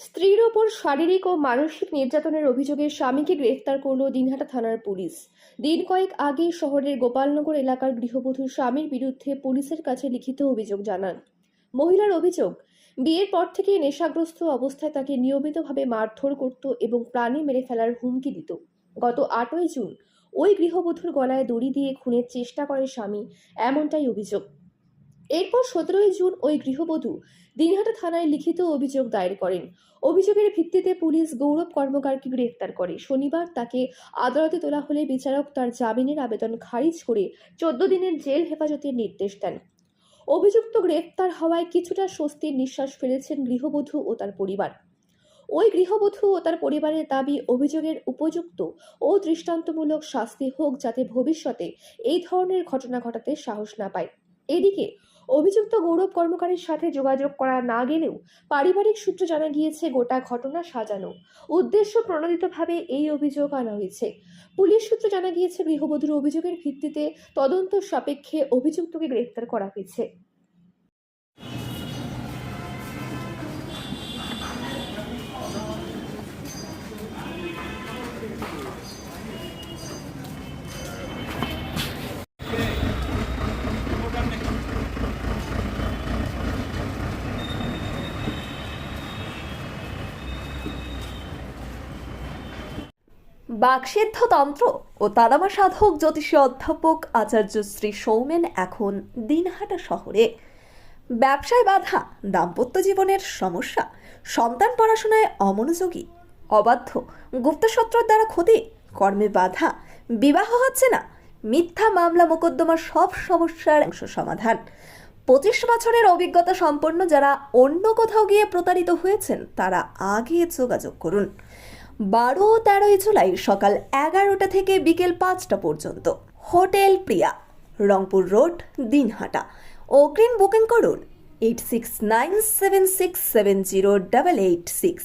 স্ত্রীর ওপর শারীরিক ও মানসিক নির্যাতনের অভিযোগে স্বামীকে গ্রেফতার করল দিনহাটা থানার পুলিশ। দিন কয়েক আগে শহরের গোপালনগর এলাকার গৃহবধূ স্বামীর বিরুদ্ধে পুলিশের কাছে লিখিত অভিযোগ জানান। মহিলার অভিযোগ, বিয়ের পর থেকে নেশাগ্রস্ত অবস্থায় তাকে নিয়মিতভাবে মারধর করত এবং প্রাণে মেরে ফেলার হুমকি দিত। গত আটই জুন ওই গৃহবধূর গলায় দড়ি দিয়ে খুনের চেষ্টা করে স্বামী, এমনটাই অভিযোগ। এরপর সতেরোই জুন ওই গৃহবধূ দিনহাটা থানায় লিখিত অভিযোগ দায়ের করেন। অভিযোগের ভিত্তিতে পুলিশ গৌরব কর্মকারকে গ্রেফতার করে। শনিবার তাকে আদালতে তোলা হলে বিচারক তার জামিনের আবেদন খারিজ করে চোদ্দ দিনের জেল হেফাজতের নির্দেশ দেন। অভিযুক্ত গ্রেফতার হওয়ায় কিছুটা স্বস্তির নিঃশ্বাস ফেলেছেন গৃহবধূ ও তার পরিবার। ওই গৃহবধূ ও তার পরিবারের দাবি, অভিযোগের উপযুক্ত ও দৃষ্টান্তমূলক শাস্তি হোক যাতে ভবিষ্যতে এই ধরনের ঘটনা ঘটাতে সাহস না পায়। এদিকে অভিযুক্ত গৌরব কর্মকারের সাথে যোগাযোগ করা না গেলেও পারিবারিক সূত্র জানা গিয়েছে, গোটা ঘটনা সাজানো। উদ্দেশ্য প্রণোদিতভাবে এই অভিযোগ আনা হয়েছে। পুলিশ সূত্র জানা গিয়েছে, গৃহবধূর অভিযোগের ভিত্তিতে তদন্ত সাপেক্ষে অভিযুক্তকে গ্রেফতার করা হয়েছে। বাকসিদ্ধ তন্ত্র ও তারামা সাধক জ্যোতিষী অধ্যাপক আচার্য শ্রী সৌমেন এখন দিনহাটা শহরে। ব্যবসায় বাধা, দাম্পত্য জীবনের সমস্যা, সন্তান পড়াশোনায় অমনোযোগী, অবাধ্য গুপ্তশত্রুর দ্বারা ক্ষতি, কর্মে বাধা, বিবাহ হচ্ছে না, মিথ্যা মামলা মোকদ্দমার সব সমস্যার অংশ সমাধান। পঁচিশ বছরের অভিজ্ঞতা সম্পন্ন যারা অন্য কোথাও গিয়ে প্রতারিত হয়েছেন, তারা আগে যোগাযোগ করুন। বারো ও তেরোই জুলাই সকাল এগারোটা থেকে বিকেল পাঁচটা পর্যন্ত। Hotel Priya, Rangpur road, Dinhata. অগ্রিম বুকিং করুন eight six nine seven six seven zero double eight six.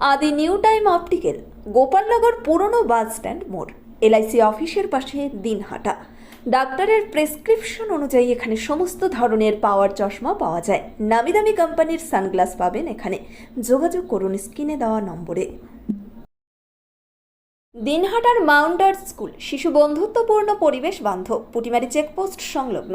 আদি নিউ টাইম অপটিক্যাল, গোপালনগর পুরনো বাস স্ট্যান্ড মোড়, এলআইসি অফিসের পাশে দিনহাটা। ডাক্তারের প্রেসক্রিপশন অনুযায়ী এখানে সমস্ত ধরনের পাওয়ার চশমা পাওয়া যায়। নামি দামি কোম্পানির সানগ্লাস পাবেন এখানে। যোগাযোগ করুন স্ক্রিনে দেওয়া নম্বরে। দিনহাটার মাউন্টার স্কুল, শিশু বন্ধুত্বপূর্ণ পরিবেশ বান্ধব, পুটিমারি চেকপোস্ট সংলগ্ন।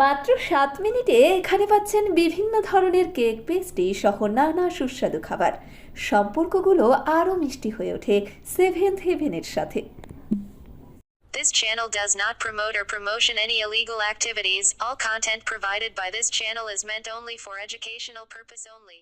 মাত্র সাত মিনিটে এখানে পাচ্ছেন বিভিন্ন ধরনের কেক পেস্ট্রি সহ নানা সুস্বাদু খাবার সম্পর্কগুলো আরও মিষ্টি হয়ে ওঠে সেভেন্থ হেভেনের সাথে This channel does not promote or promotion any illegal activities. All content provided by this channel is meant only for educational purpose only.